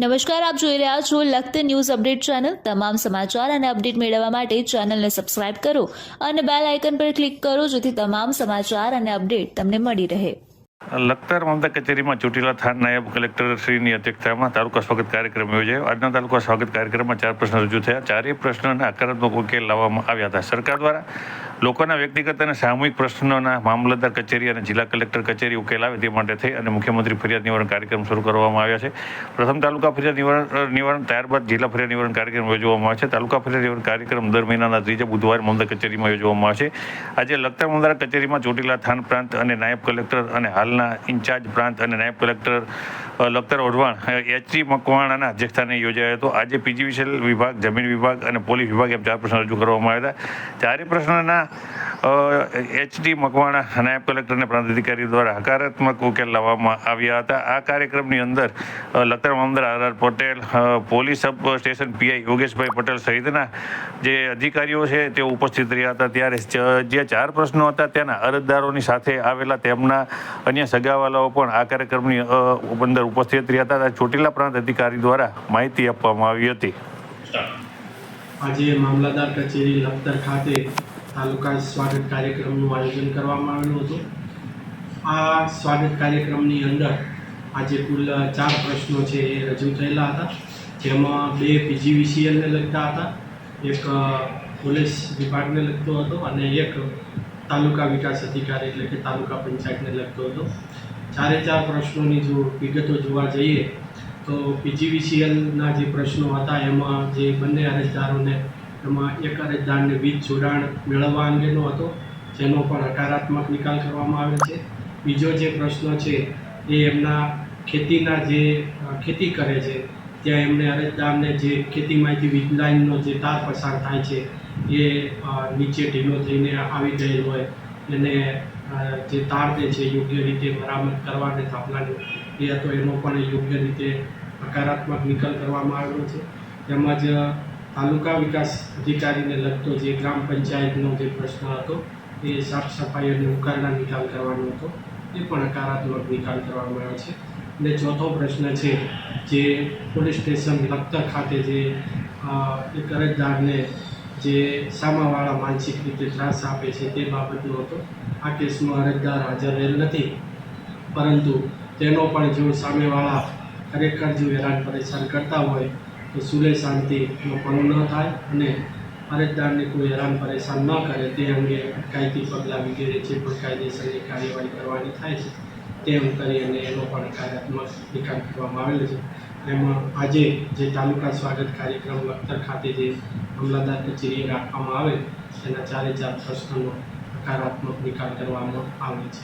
નમસ્કાર, આપ જોઈ રહ્યા છો લખત ન્યૂઝ અપડેટ ચેનલ. તમામ સમાચાર અને અપડેટ મેળવવા માટે ચેનલને સબસ્ક્રાઇબ કરો અને બેલ આઇકન પર ક્લિક કરો જેથી તમામ સમાચાર અને અપડેટ તમને મળી રહે. લખતર મમતા કચેરીમાં ચોટીલા થાન નાયબ કલેક્ટર શ્રીની અધ્યક્ષતામાં તાલુકા સ્વાગત કાર્યક્રમ યોજાયો. આજના તાલુકા સ્વાગત કાર્યક્રમમાં ચાર પ્રશ્ન રજૂ થયા. ચારેય પ્રશ્નના હકારાત્મક ઉકેલ લાવવામાં આવ્યા હતા. સરકાર દ્વારા લોકોના વ્યક્તિગત અને સામૂહિક પ્રશ્નોના મામલતદાર કચેરી અને જિલ્લા કલેક્ટર કચેરી ઉકેલ તે માટે થઈ અને મુખ્યમંત્રી ફરિયાદ નિવારણ કાર્યક્રમ શરૂ કરવામાં આવ્યા છે. પ્રથમ તાલુકા ફરિયાદ નિવારણ નિવારણ, ત્યારબાદ જિલ્લા ફરિયાદ નિવારણ કાર્યક્રમ યોજવામાં આવે છે. તાલુકા ફરિયાદ નિવારણ કાર્યક્રમ દર મહિનાના ત્રીજા બુધવારે મમતા કચેરીમાં યોજવામાં આવે છે. આજે લખતર મમદાર કચેરીમાં ચોટીલા થાન પ્રાંત અને નાયબ કલેક્ટર અને હાલના ઇન્ચાર્જ પ્રાંત અને નાયબ કલેક્ટર લખતર ઓઢવાણ એચટી મકવાણાના અધ્યક્ષસ્થાને યોજાયો હતો. આજે પીજીવીસીએલ વિભાગ, જમીન વિભાગ અને પોલીસ વિભાગ એમ ચાર પ્રશ્નો રજૂ કરવામાં આવ્યા હતા. ચારે પ્રશ્નના એચડી મકવાણા નાયબ કલેક્ટરને પ્રાંત અધિકારી દ્વારા હકારાત્મક ઉકેલ લાવવામાં આવ્યા હતા. આ કાર્યક્રમની અંદર અ, મામદાર R R Patel police sub station PI Yogeshbhai Patel સહિતના જે અધિકારીઓ છે તે ઉપસ્થિત રહ્યા હતા. ત્યારે જે ચાર પ્રશ્નો હતા તેના અરજદારોની સાથે આવેલા તેમના અન્ય સગાવાલાઓ પણ આ કાર્યક્રમની અંદર ઉપસ્થિત રહ્યા હતા. ચોટીલા પ્રાંત અધિકારી દ્વારા માહિતી આપવામાં આવી હતી. આજે મામલતદાર કચેરી લખતર ખાતે તાલુકા સ્વાગત કાર્યક્રમનું આયોજન કરવામાં આવેલું હતું. આ સ્વાગત કાર્યક્રમની અંદર આજે કુલ ચાર પ્રશ્નો છે એ રજૂ થયેલા હતા. જેમાં બે પીજીવીસીએલને લગતા હતા, એક પોલીસ વિભાગને લગતો હતો અને એક તાલુકા વિકાસ અધિકારી એટલે કે તાલુકા પંચાયતને લગતો હતો. ચારે ચાર પ્રશ્નોની જો વિગતો જોવા જઈએ, તો પીજીવીસીએલના જે પ્રશ્નો હતા, એમાં જે બંને અરજદારોને એમાં એક અરજદારને વીજ જોડાણ મેળવવા અંગેનો હતો, જેનો પણ હકારાત્મક નિકાલ કરવામાં આવે છે. બીજો જે પ્રશ્ન છે, એ એમના ખેતીના જે ખેતી કરે છે, ત્યાં એમને અરજદારને જે ખેતીમાંથી વીજ લાઇનનો જે તાર પસાર થાય છે, એ નીચે ઢીલો થઈને આવી ગયેલ હોય, એને જે તાર જે છે, યોગ્ય રીતે મરામત કરવાને સ્થાપનાની એ હતો એનો પણ યોગ્ય રીતે હકારાત્મક નિકાલ કરવામાં આવ્યો છે. તેમજ તાલુકા વિકાસ અધિકારીને લગતો જે ગ્રામ પંચાયતનો જે પ્રશ્ન હતો, એ સાફ સફાઈ અને ઉકાળના નિકાલ કરવાનો હતો. એ પણ હકારાત્મક નિકાલ કરવામાં આવ્યો છે. અને ચોથો પ્રશ્ન છે જે પોલીસ સ્ટેશન લખતર ખાતે જે એક અરજદારને જે સામાવાળા માનસિક રીતે ત્રાસ આપે છે તે બાબતનો હતો. આ કેસમાં અરજદાર હાજર રહેલ નથી. પરંતુ તેનો પણ જો સામેવાળા ખરેખર જો હેરાન પરેશાન કરતા હોય તો સુલે શાંતિનો ભંગ ન થાય અને અરજદારને કોઈ હેરાન પરેશાન ન કરે, તે અંગે અટકાયતી પગલાં વગેરે જે પણ કાયદેસરની કાર્યવાહી કરવાની થાય છે તેમ કરી અને એનો પણ કાર્યાત્મક નિકાલ કરવામાં આવેલો છે. એમાં આજે જે તાલુકા સ્વાગત કાર્યક્રમ લખતર ખાતે જે મામલતદાર કચેરીએ રાખવામાં આવે તેના ચારે ચાર પ્રશ્નોનો હકારાત્મક નિકાલ કરવામાં આવે છે.